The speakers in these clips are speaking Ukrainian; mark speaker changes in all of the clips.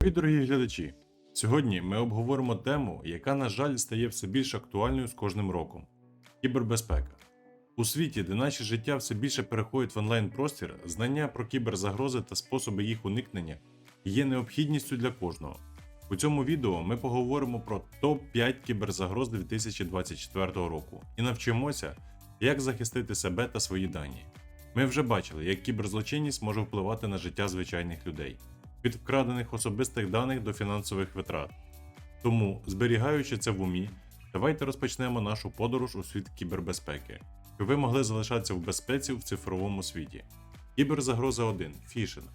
Speaker 1: Привіт, дорогі глядачі! Сьогодні ми обговоримо тему, яка, на жаль, стає все більш актуальною з кожним роком кібербезпека. У світі, де наше життя все більше переходить в онлайн-простір, знання про кіберзагрози та способи їх уникнення є необхідністю для кожного. У цьому відео ми поговоримо про топ-5 кіберзагроз 2024 року і навчимося, як захистити себе та свої дані. Ми вже бачили, як кіберзлочинність може впливати на життя звичайних людей від вкрадених особистих даних до фінансових витрат. Тому, зберігаючи це в умі, давайте розпочнемо нашу подорож у світ кібербезпеки, щоб ви могли залишатися в безпеці в цифровому світі. Кіберзагроза 1 фішинг.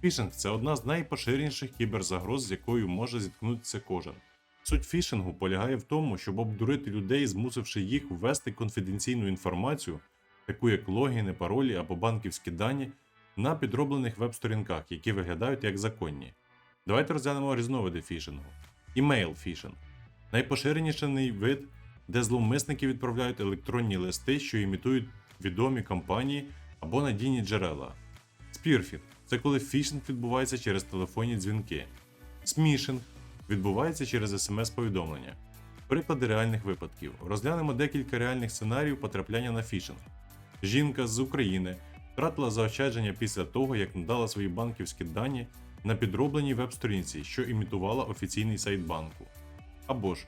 Speaker 1: Фішинг це одна з найпоширеніших кіберзагроз, з якою може зіткнутися кожен. Суть фішингу полягає в тому, щоб обдурити людей, змусивши їх ввести конфіденційну інформацію, таку як логіни, паролі або банківські дані, на підроблених веб-сторінках, які виглядають як законні. Давайте розглянемо різновиди фішингу. Імейл фішинг найпоширеніший вид, де зловмисники відправляють електронні листи, що імітують відомі компанії або надійні джерела. Спірфінг це коли фішинг відбувається через телефонні дзвінки. Смішинг відбувається через смс-повідомлення. Приклади реальних випадків. Розглянемо декілька реальних сценаріїв потрапляння на фішинг. Жінка з України втратила заощадження після того, як надала свої банківські дані на підробленій веб-сторінці, що імітувала офіційний сайт банку. Або ж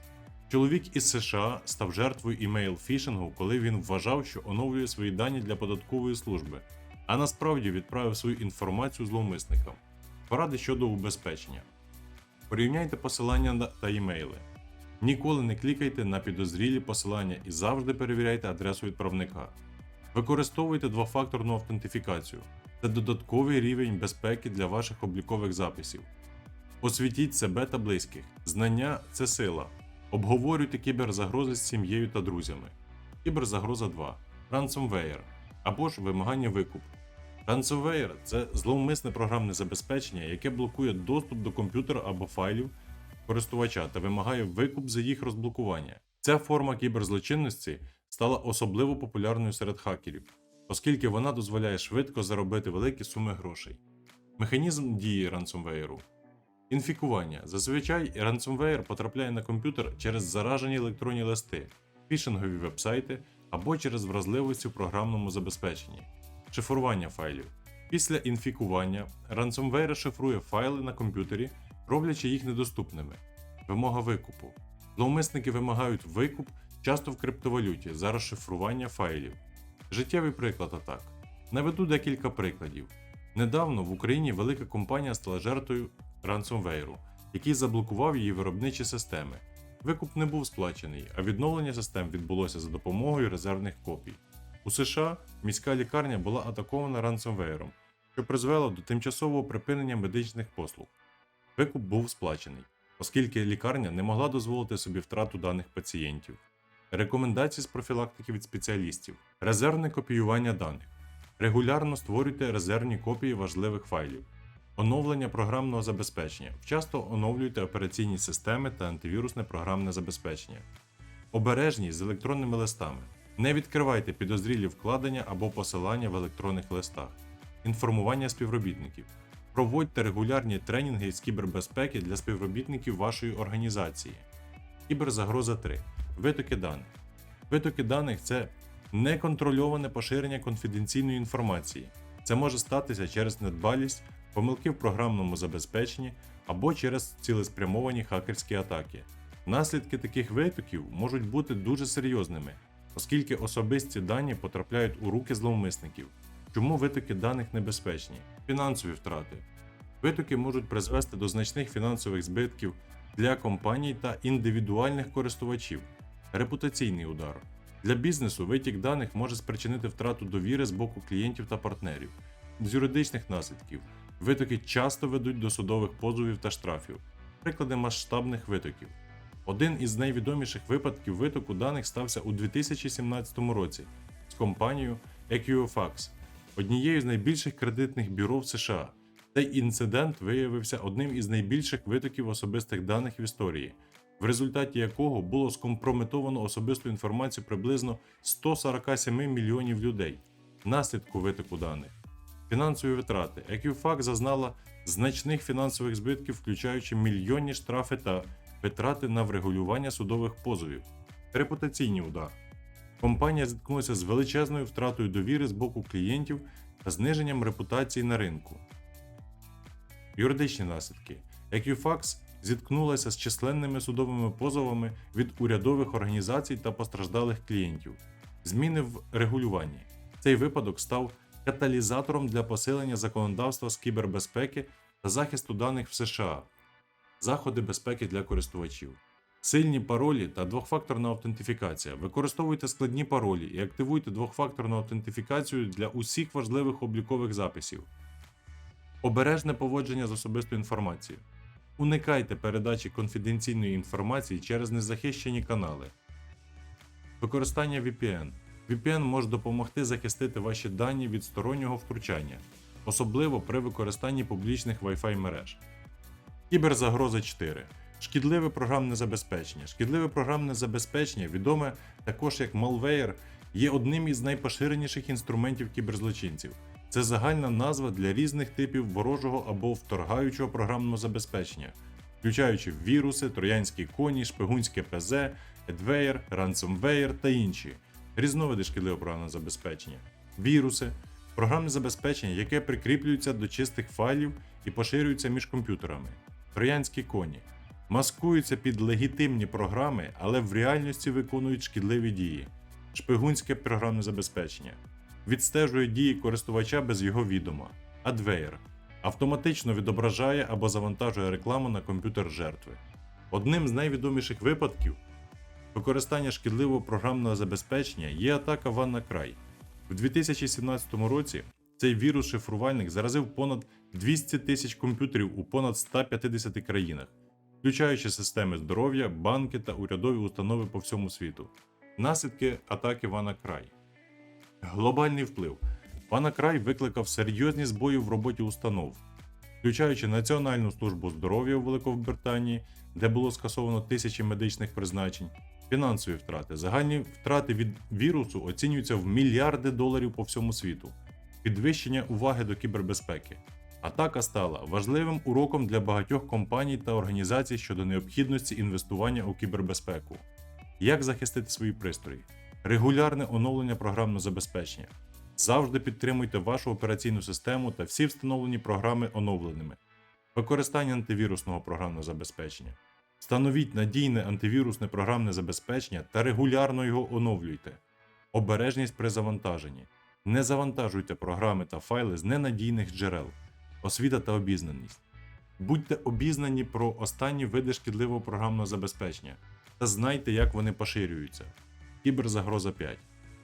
Speaker 1: чоловік із США став жертвою імейл фішингу, коли він вважав, що оновлює свої дані для податкової служби, а насправді відправив свою інформацію зловмисникам. Поради щодо убезпечення. Порівняйте посилання та імейли. Ніколи не клікайте на підозрілі посилання і завжди перевіряйте адресу відправника. Використовуйте двофакторну автентифікацію. Це додатковий рівень безпеки для ваших облікових записів. Освітіть себе та близьких. Знання це сила. Обговорюйте кіберзагрози з сім'єю та друзями. Кіберзагроза 2. Ransomware або ж вимагання викупу. Ransomware – це зловмисне програмне забезпечення, яке блокує доступ до комп'ютера або файлів користувача та вимагає викуп за їх розблокування. Ця форма кіберзлочинності стала особливо популярною серед хакерів, оскільки вона дозволяє швидко заробити великі суми грошей. Механізм дії ransomware Інфікування. Зазвичай ransomware потрапляє на комп'ютер через заражені електронні листи, фішингові вебсайти або через вразливості в програмному забезпеченні. Шифрування файлів. Після інфікування ransomware шифрує файли на комп'ютері, роблячи їх недоступними. Вимога викупу. Зловмисники вимагають викуп часто в криптовалюті за розшифрування файлів. Життєвий приклад атак. Наведу декілька прикладів. Недавно в Україні велика компанія стала жертвою ransomware, який заблокував її виробничі системи. Викуп не був сплачений, а відновлення систем відбулося за допомогою резервних копій. У США міська лікарня була атакована ransomware, що призвело до тимчасового припинення медичних послуг. Викуп був сплачений, оскільки лікарня не могла дозволити собі втрату даних пацієнтів. Рекомендації з профілактики від спеціалістів, резервне копіювання даних. Регулярно створюйте резервні копії важливих файлів. Оновлення програмного забезпечення. Вчасно оновлюйте операційні системи та антивірусне програмне забезпечення. Обережність з електронними листами. Не відкривайте підозрілі вкладення або посилання в електронних листах. Інформування співробітників. Проводьте регулярні тренінги з кібербезпеки для співробітників вашої організації. Кіберзагроза 3. Витоки даних. Витоки даних це неконтрольоване поширення конфіденційної інформації. Це може статися через недбалість, помилки в програмному забезпеченні або через цілеспрямовані хакерські атаки. Наслідки таких витоків можуть бути дуже серйозними, оскільки особисті дані потрапляють у руки зловмисників. Чому витоки даних небезпечні? Фінансові втрати. Витоки можуть призвести до значних фінансових збитків для компаній та індивідуальних користувачів. Репутаційний удар. Для бізнесу витік даних може спричинити втрату довіри з боку клієнтів та партнерів. З юридичних наслідків витоки часто ведуть до судових позовів та штрафів. Приклади масштабних витоків. Один із найвідоміших випадків витоку даних стався у 2017 році з компанією Equifax, однією з найбільших кредитних бюро в США. Цей інцидент виявився одним із найбільших витоків особистих даних в історії, в результаті якого було скомпрометовано особисту інформацію приблизно 147 мільйонів людей. Наслідку витоку даних. Фінансові витрати. Equifax зазнала значних фінансових збитків, включаючи мільйонні штрафи та витрати на врегулювання судових позовів. Репутаційні удари. Компанія зіткнулася з величезною втратою довіри з боку клієнтів та зниженням репутації на ринку. Юридичні наслідки. Equifax зіткнулася з численними судовими позовами від урядових організацій та постраждалих клієнтів. Зміни в регулюванні. Цей випадок став каталізатором для посилення законодавства з кібербезпеки та захисту даних в США, заходи безпеки для користувачів. Сильні паролі та двохфакторна аутентифікація. Використовуйте складні паролі і активуйте двохфакторну аутентифікацію для усіх важливих облікових записів. Обережне поводження з особистою інформацією. Уникайте передачі конфіденційної інформації через незахищені канали. Використання VPN. VPN може допомогти захистити ваші дані від стороннього втручання, особливо при використанні публічних Wi-Fi мереж. Кіберзагроза 4. Шкідливе програмне забезпечення. Шкідливе програмне забезпечення, відоме також як malware, є одним із найпоширеніших інструментів кіберзлочинців. Це загальна назва для різних типів ворожого або вторгаючого програмного забезпечення, включаючи віруси, троянські коні, шпигунське ПЗ, Adware, ransomware та інші. Різновиди шкідливого програмного забезпечення, віруси, програмне забезпечення, яке прикріплюється до чистих файлів і поширюється між комп'ютерами, троянські коні, маскуються під легітимні програми, але в реальності виконують шкідливі дії, шпигунське програмне забезпечення, відстежує дії користувача без його відома, Adware автоматично відображає або завантажує рекламу на комп'ютер жертви. Одним з найвідоміших випадків використання шкідливого програмного забезпечення є атака WannaCry. У 2017 році цей вірус-шифрувальник заразив понад 200 тисяч комп'ютерів у понад 150 країнах, включаючи системи здоров'я, банки та урядові установи по всьому світу. Наслідки атаки WannaCry. Глобальний вплив. WannaCry викликав серйозні збої в роботі установ, включаючи Національну службу здоров'я у Великобританії, де було скасовано тисячі медичних призначень, фінансові втрати. Загальні втрати від вірусу оцінюються в мільярди доларів по всьому світу, підвищення уваги до кібербезпеки. Атака стала важливим уроком для багатьох компаній та організацій щодо необхідності інвестування у кібербезпеку. Як захистити свої пристрої? Регулярне оновлення програмного забезпечення. Завжди підтримуйте вашу операційну систему та всі встановлені програми оновленими. Використання антивірусного програмного забезпечення. Встановіть надійне антивірусне програмне забезпечення та регулярно його оновлюйте. Обережність при завантаженні. Не завантажуйте програми та файли з ненадійних джерел. Освіта та обізнаність. Будьте обізнані про останні види шкідливого програмного забезпечення та знайте, як вони поширюються. Кіберзагроза 5.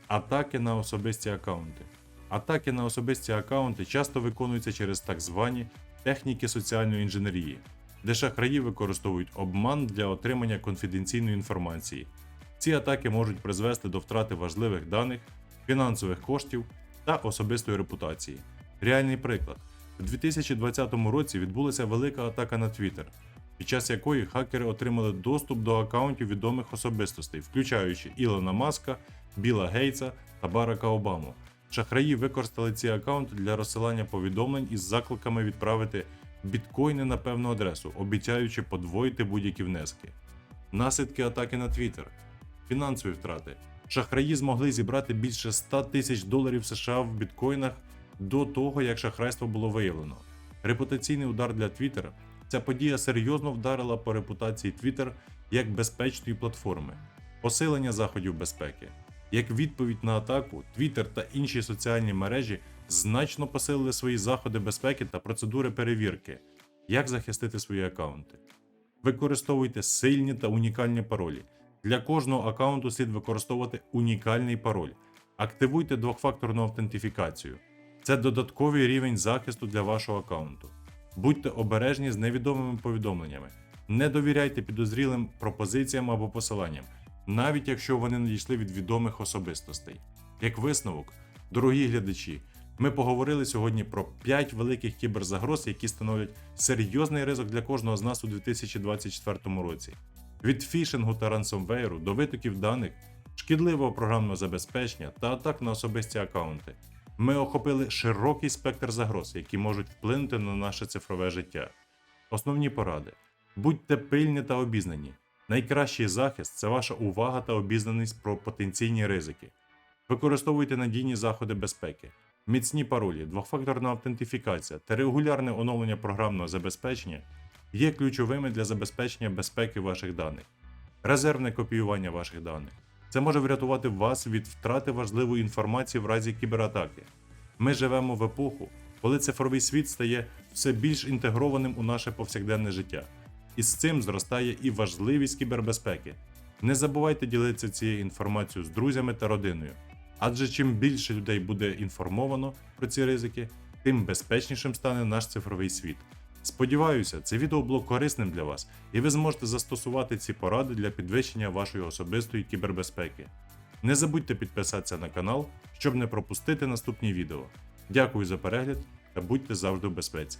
Speaker 1: Атаки на особисті аккаунти. Атаки на особисті аккаунти часто виконуються через так звані техніки соціальної інженерії, де шахраї використовують обман для отримання конфіденційної інформації. Ці атаки можуть призвести до втрати важливих даних, фінансових коштів та особистої репутації. Реальний приклад: у 2020 році відбулася велика атака на Twitter, під час якої хакери отримали доступ до аккаунтів відомих особистостей, включаючи Ілона Маска, Біла Гейтса та Барака Обаму. Шахраї використали ці аккаунти для розсилання повідомлень із закликами відправити біткоїни на певну адресу, обіцяючи подвоїти будь-які внески. Наслідки атаки на Twitter. Фінансові втрати. Шахраї змогли зібрати більше 100 тисяч доларів США в біткоїнах до того, як шахрайство було виявлено. Репутаційний удар для Twitter. Ця подія серйозно вдарила по репутації Twitter як безпечної платформи, посилення заходів безпеки. Як відповідь на атаку, Twitter та інші соціальні мережі значно посилили свої заходи безпеки та процедури перевірки, як захистити свої аккаунти. Використовуйте сильні та унікальні паролі. Для кожного аккаунту слід використовувати унікальний пароль. Активуйте двохфакторну аутентифікацію. Це додатковий рівень захисту для вашого аккаунту. Будьте обережні з невідомими повідомленнями. Не довіряйте підозрілим пропозиціям або посиланням, навіть якщо вони надійшли від відомих особистостей. Як висновок, дорогі глядачі, ми поговорили сьогодні про 5 великих кіберзагроз, які становлять серйозний ризик для кожного з нас у 2024 році. Від фішингу та рансомвейру до витоків даних, шкідливого програмного забезпечення та атак на особисті аккаунти. Ми охопили широкий спектр загроз, які можуть вплинути на наше цифрове життя. Основні поради: будьте пильні та обізнані. Найкращий захист це ваша увага та обізнаність про потенційні ризики. Використовуйте надійні заходи безпеки, міцні паролі, двохфакторна автентифікація та регулярне оновлення програмного забезпечення є ключовими для забезпечення безпеки ваших даних. Резервне копіювання ваших даних. Це може врятувати вас від втрати важливої інформації в разі кібератаки. Ми живемо в епоху, коли цифровий світ стає все більш інтегрованим у наше повсякденне життя. І з цим зростає і важливість кібербезпеки. Не забувайте ділитися цією інформацією з друзями та родиною. Адже чим більше людей буде інформовано про ці ризики, тим безпечнішим стане наш цифровий світ. Сподіваюся, це відео було корисним для вас, і ви зможете застосувати ці поради для підвищення вашої особистої кібербезпеки. Не забудьте підписатися на канал, щоб не пропустити наступні відео. Дякую за перегляд та будьте завжди в безпеці.